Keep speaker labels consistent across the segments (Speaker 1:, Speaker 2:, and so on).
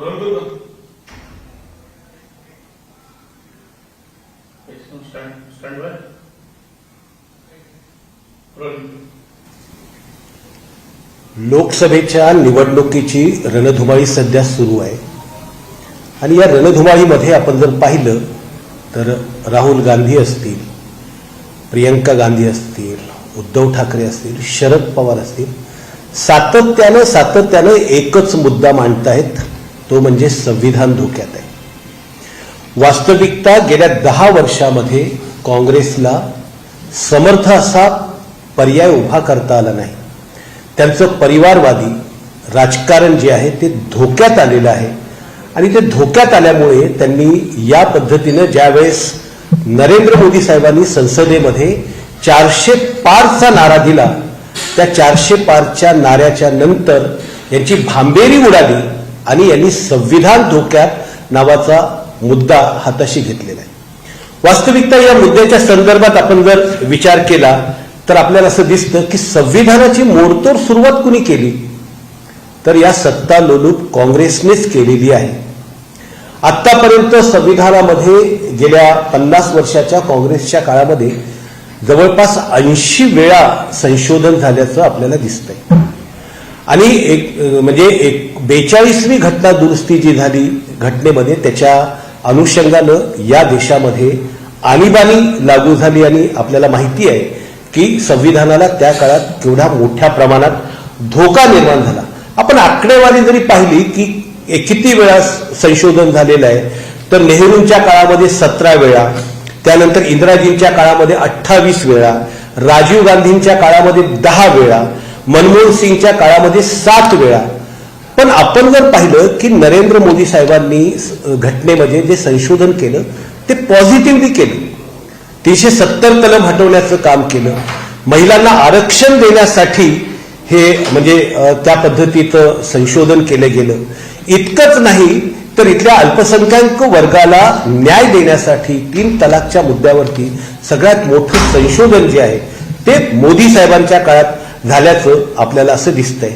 Speaker 1: Role
Speaker 2: लोकसभेच्या निवडणुकीची रणधुमाळी सध्या सुरू आहे. आणि या रणधुमाळीमध्ये आपण जर पाहिलं तर राहुल गांधी असतील प्रियंका गांधी असतील उद्धव ठाकरे असतील शरद पवार असतील सातत्यानं सातत्यानं एकच मुद्दा मांडतायत तो म्हणजे संविधान धोक्यात आहे. वास्तविकता गेल्या दहा वर्षामध्ये काँग्रेसला समर्थ असा पर्याय उभा करता आला नाही. त्यांचं परिवारवादी राजकारण जे आहे ते धोक्यात आलेलं आहे. आणि ते धोक्यात आल्यामुळे त्यांनी या पद्धतीनं ज्यावेळेस नरेंद्र मोदी साहेबांनी संसदेमध्ये चारशे पारचा नारा दिला त्या चारशे पारच्या नाऱ्याच्या नंतर यांची भांबेरी उडाली. आणि यांनी संविधान धोक्यात नावाचा मुद्दा हाताशी घेतलेला आहे. वास्तविकता या मुद्द्याच्या संदर्भात आपण जर विचार केला तर आपल्याला असं दिसतं की संविधानाची मोडतोड सुरुवात कुणी केली? तर या सत्ता लोलूप काँग्रेसनेच केलेली आहे. आतापर्यंत संविधानामध्ये गेल्या पन्नास वर्षाच्या काँग्रेसच्या काळामध्ये जवळपास ऐंशी वेळा संशोधन झाल्याचं आपल्याला दिसतंय. आणि एक म्हणजे एक बेचाळीसवी घटना दुरुस्ती जी झाली घटनेमध्ये त्याच्या अनुषंगानं या देशामध्ये आणीबाणी लागू झाली आणि आपल्याला माहिती आहे की संविधानाला त्या काळात केवढ्या मोठ्या प्रमाणात धोका निर्माण झाला. आपण आकडेवारी जरी पाहिली की ए- किती वेळा संशोधन झालेलं आहे तर नेहरूंच्या काळामध्ये सतरा वेळा त्यानंतर इंदिराजींच्या काळामध्ये अठ्ठावीस वेळा राजीव गांधींच्या काळामध्ये दहा वेळा मनमोहन सिंगच्या काळामध्ये सात वेळा. पण आपण जर पाहिलं की नरेंद्र मोदी साहेबांनी घटनेमध्ये जे संशोधन केलं ते पॉझिटिव्हली केलं. तीनशे सत्तर कलम हटवण्याचं काम केलं. महिलांना आरक्षण देण्यासाठी हे म्हणजे त्या पद्धतीचं संशोधन केलं गेलं. इतकंच नाही तर इथल्या अल्पसंख्याक वर्गाला न्याय देण्यासाठी तीन तलाकच्या मुद्द्यावरती सगळ्यात मोठं संशोधन जे आहे ते मोदी साहेबांच्या काळात झाल्याचं आपल्याला असं दिसतंय.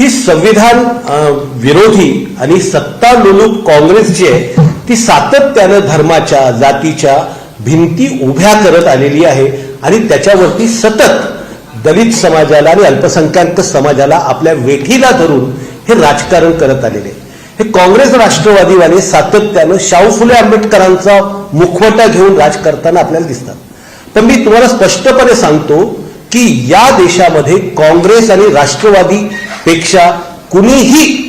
Speaker 2: ही संविधान विरोधी आणि सत्ता लोलूप काँग्रेस जी आहे ती सातत्यानं धर्माच्या जातीच्या भिंती उभ्या करत आलेली आहे आणि त्याच्यावरती सतत दलित समाजाला आणि अल्पसंख्याक समाजाला आपल्या वेठीला धरून हे राजकारण करत आलेले. हे काँग्रेस राष्ट्रवादीवाले सातत्यानं शाहू फुले आंबेडकरांचा मुखवटा घेऊन राज करताना आपल्याला दिसतात. पण मी तुम्हाला स्पष्टपणे सांगतो की या देशामध्ये काँग्रेस आणि राष्ट्रवादी पेक्षा कुणीही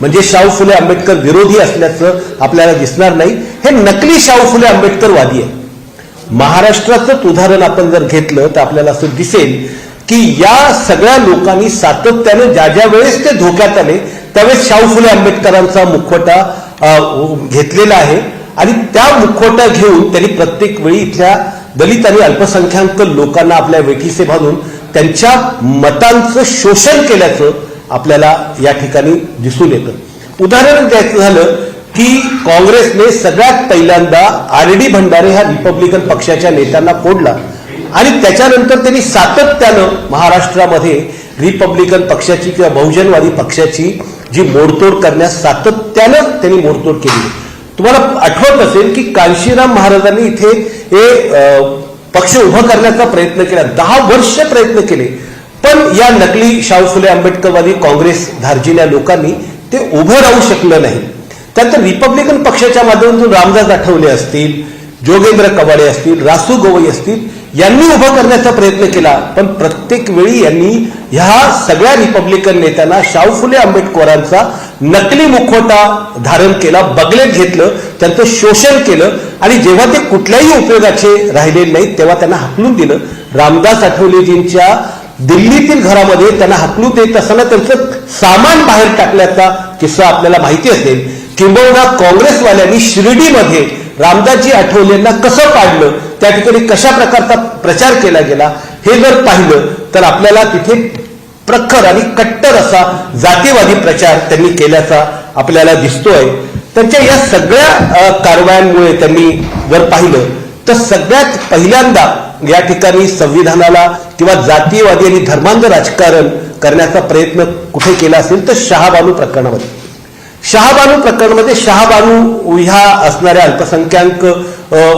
Speaker 2: म्हणजे शाहू फुले आंबेडकर विरोधी असल्याचं आपल्याला दिसणार नाही. हे नकली शाहू फुले आंबेडकरवादी आहे. महाराष्ट्राचंच उदाहरण आपण जर घेतलं तर आपल्याला असं दिसेल की या सगळ्या लोकांनी सातत्याने ज्या ज्या वेळेस ते धोक्यात आले त्यावेळेस शाहू फुले आंबेडकरांचा मुखवटा घेतलेला आहे. आणि त्या मुखवटा घेऊन त्यांनी प्रत्येक वेळी इथल्या दलित आणि अल्पसंख्याक लोकांना आपल्या वेठीसे बांधून त्यांच्या मतांचं शोषण केल्याचं आपल्याला या ठिकाणी दिसून येतं. उदाहरण द्यायचं झालं की काँग्रेसने सगळ्यात पहिल्यांदा आर डी भंडारे ह्या रिपब्लिकन पक्षाच्या नेत्यांना फोडला आणि त्याच्यानंतर त्यांनी सातत्यानं महाराष्ट्रामध्ये रिपब्लिकन पक्षाची किंवा बहुजनवादी पक्षाची जी मोडतोड करण्यास सातत्यानं त्यांनी मोडतोड केली. तुम्हाला आठवत असेल की कांशीराम महाराजांनी इथे हे पक्ष उभं करण्याचा प्रयत्न केला. दहा वर्ष प्रयत्न केले. पण या नकली शाहू फुले आंबेडकरवादी काँग्रेस धार्जिल्या लोकांनी ते उभं राहू शकलं नाही. त्यानंतर रिपब्लिकन पक्षाच्या माध्यमातून रामदास आठवले असतील जोगेंद्र कवाडे असतील रासू गवई असतील यांनी उभं करण्याचा प्रयत्न केला. पण प्रत्येक वेळी यांनी ह्या सगळ्या रिपब्लिकन नेत्यांना शाहू फुले आंबेडकरांचा नकली मुखवटा धारण केला बगलेत घेतलं त्यांचं शोषण केलं आणि जेव्हा ते कुठल्याही उपयोगाचे राहिलेले नाहीत तेव्हा त्यांना हकलून दिलं. रामदास आठवलेजींच्या दिल्लीतील घरामध्ये त्यांना हकलू देत असताना त्यांचं सामान बाहेर टाकल्याचा किस्सा आपल्याला माहिती असेल. किंबहुना काँग्रेसवाल्यांनी शिर्डीमध्ये रामदासजी आठवलेंना कसं पाडलं त्या ठिकाणी कशा प्रकारचा प्रचार केला गेला हे जर पाहिलं तर आपल्याला तिथे प्रखर आणि कट्टर असा जातीवादी प्रचार त्यांनी केल्याचा आपल्याला दिसतोय. त्यांच्या या सगळ्या कारवायांमुळे त्यांनी जर पाहिलं तर सगळ्यात पहिल्यांदा या ठिकाणी संविधानाला किंवा जातीयवादी आणि धर्मांध राजकारण करण्याचा प्रयत्न कुठे केला असेल तर शहाबानू प्रकरणामध्ये. शहाबानू प्रकरणामध्ये शहाबानू ह्या असणाऱ्या अल्पसंख्याक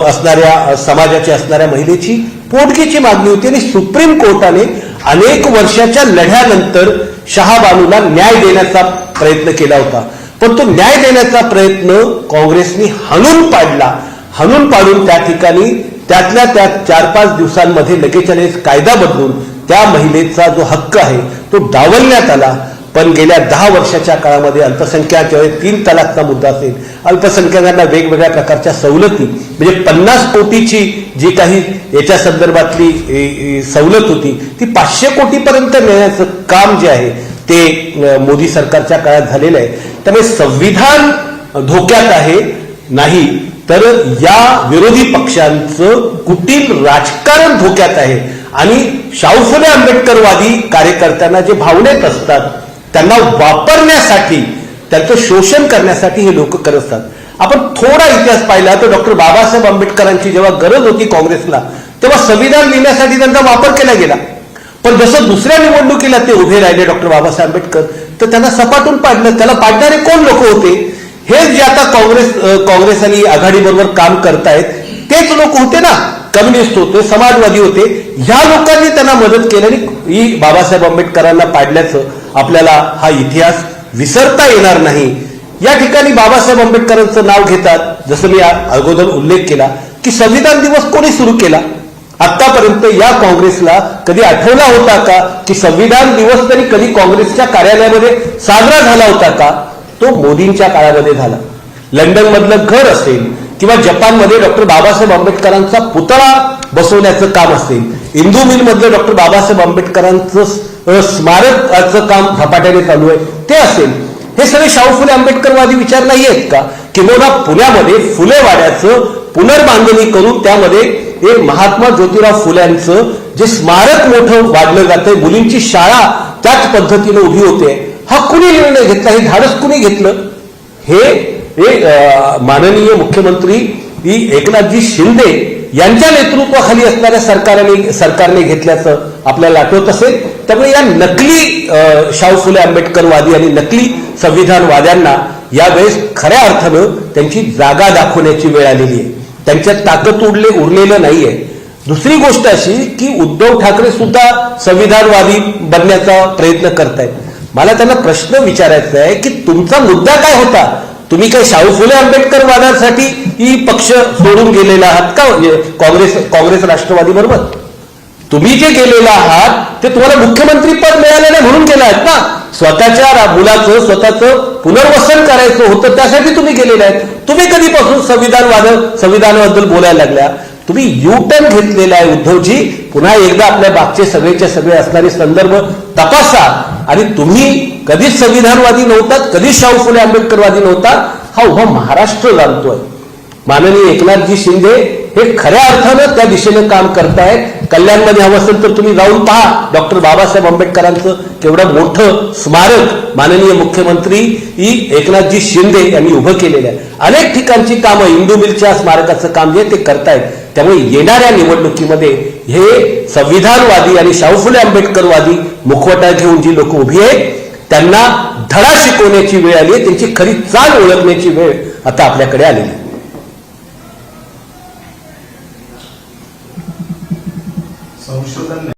Speaker 2: असणाऱ्या समाजाची असणाऱ्या महिलेची पोटगीची मागणी होती आणि सुप्रीम कोर्टाने अनेक वर्षाच्या लढ्यानंतर शहाबानूला न्याय देण्याचा प्रयत्न केला होता. पण तो न्याय देण्याचा प्रयत्न काँग्रेसने हाणून पाडला. हाणून पाडून त्या ठिकाणी त्यातल्या त्या चार पाच दिवसांमध्ये लगेच कायदा बदलून त्या महिलेचा जो हक्क आहे तो डावलण्यात आला. पण गेल्या दहा वर्षाच्या काळामध्ये अल्पसंख्याक ज्यावेळी तीन तलाकचा मुद्दा असेल. अल्पसंख्याकांना वेगवेगळ्या प्रकारच्या सवलती म्हणजे पन्नास कोटीची जी काही याच्या संदर्भातली सवलत होती ती पाचशे कोटीपर्यंत नेण्याचं काम जे आहे ते मोदी सरकारच्या काळात झालेलं आहे. त्यामुळे संविधान धोक्यात आहे नाही तर या विरोधी पक्षांचं कुटील राजकारण धोक्यात आहे. आणि शाहू फुले आंबेडकरवादी कार्यकर्त्यांना जे भावनेत असतात त्यांना वापरण्यासाठी त्यांचं शोषण करण्यासाठी हे लोक करत असतात. आपण थोडा इतिहास पाहिला तर डॉक्टर बाबासाहेब आंबेडकरांची जेव्हा गरज होती काँग्रेसला तेव्हा संविधान लिहिण्यासाठी त्यांचा वापर केला गेला. पण जसं दुसऱ्या निवडणुकीला ते उभे राहिले डॉक्टर बाबासाहेब आंबेडकर तर त्यांना सपाटून पाडलं. त्याला पाडणारे कोण लोक होते? हे जे आता काँग्रेस काँग्रेस आणि आघाडीबरोबर काम करतायत तेच लोक होते ना? कम्युनिस्ट होते समाजवादी होते. ह्या लोकांनी त्यांना मदत केली आणि ही बाबासाहेब आंबेडकरांना पाडल्याचं आपल्याला हा इतिहास विसरता येणार नाही. या ठिकाणी बाबासाहेब आंबेडकरांचं नाव घेतात. जसं मी अगोदर उल्लेख केला की संविधान दिवस कोणी सुरू केला? आतापर्यंत या काँग्रेसला कधी आठवला होता का की संविधान दिवस तरी कधी काँग्रेसच्या कार्यालयामध्ये साजरा झाला होता का? तो मोदींच्या काळामध्ये झाला. लंडन मधलं घर असेल किंवा जपानमध्ये डॉक्टर बाबासाहेब आंबेडकरांचा पुतळा बसवण्याचं काम असेल इंदू मिल मधलं डॉक्टर बाबासाहेब आंबेडकरांचं अ, स्मारकाचं काम झपाट्याने चालू आहे ते असेल. हे सगळे शाहू फुले आंबेडकरवादी विचार नाही आहेत का? किंवा पुण्यामध्ये फुले वाड्याचं पुनर्बांधणी करून त्यामध्ये हे महात्मा ज्योतिराव फुल्यांचं जे स्मारक मोठं वाढलं जातंय मुलींची शाळा त्याच पद्धतीने उभी होते. हा कुणी निर्णय घेतला? हे धाडस कुणी घेतलं? हे हे माननीय मुख्यमंत्री एकनाथजी शिंदे यांच्या नेतृत्वाखाली असणाऱ्या सरकारने सरकारने घेतल्याचं आपल्याला आठवत असेल. त्यामुळे या नकली शाहू फुले आंबेडकरवादी आणि नकली संविधानवाद्यांना यावेळेस खऱ्या अर्थानं त्यांची जागा दाखवण्याची वेळ आलेली आहे. त्यांच्यात ताकद उडले उरलेलं नाहीये. दुसरी गोष्ट अशी की उद्धव ठाकरे सुद्धा संविधानवादी बनण्याचा प्रयत्न करतायत. मला त्यांना प्रश्न विचारायचा आहे की तुमचा मुद्दा काय होता? तुम्ही काही शाहू फुले आंबेडकर वादासाठी ही पक्ष सोडून गेलेला आहात का? काँग्रेस काँग्रेस राष्ट्रवादी बरोबर? तुम्ही जे गेलेला आहात ते तुम्हाला मुख्यमंत्री पद मिळालं नाही म्हणून केलं आहेत ना? स्वतःच्या मुलाचं स्वतःचं पुनर्वसन करायचं होतं त्यासाठी तुम्ही गेलेले आहेत. तुम्ही कधीपासून संविधानवाद संविधानाबद्दल बोलायला लागल्या? तुम्ही यू टर्न घेतलेला आहे उद्धवजी. पुन्हा एकदा आपल्या मागचे सगळेचे सगळे असणारे संदर्भ तपासा. आणि तुम्ही कधीच संविधानवादी नव्हतात कधीच शाहू फुले आंबेडकरवादी नव्हता हा उभा महाराष्ट्र जाणतोय माननीय एकनाथजी शिंदे हे खऱ्या अर्थानं त्या दिशेनं काम करतायत. कल्याणमध्ये हवं असेल तर तुम्ही जाऊन पहा. डॉक्टर बाबासाहेब आंबेडकरांचं केवढं मोठं स्मारक माननीय मुख्यमंत्री ही एकनाथजी शिंदे यांनी उभं केलेलं आहे. अनेक ठिकाणची कामं इंदू मिलच्या स्मारकाचं काम जे ते करतायत. त्यामुळे येणाऱ्या निवडणुकीमध्ये हे संविधानवादी आणि शाहू फुले आंबेडकरवादी मुखवटा घेऊन जी लोक उभी आहेत त्यांना धडा शिकवण्याची वेळ आली आहे. त्यांची खरी चाल ओळखण्याची वेळ आता आपल्याकडे आलेली आहे
Speaker 1: संशोधन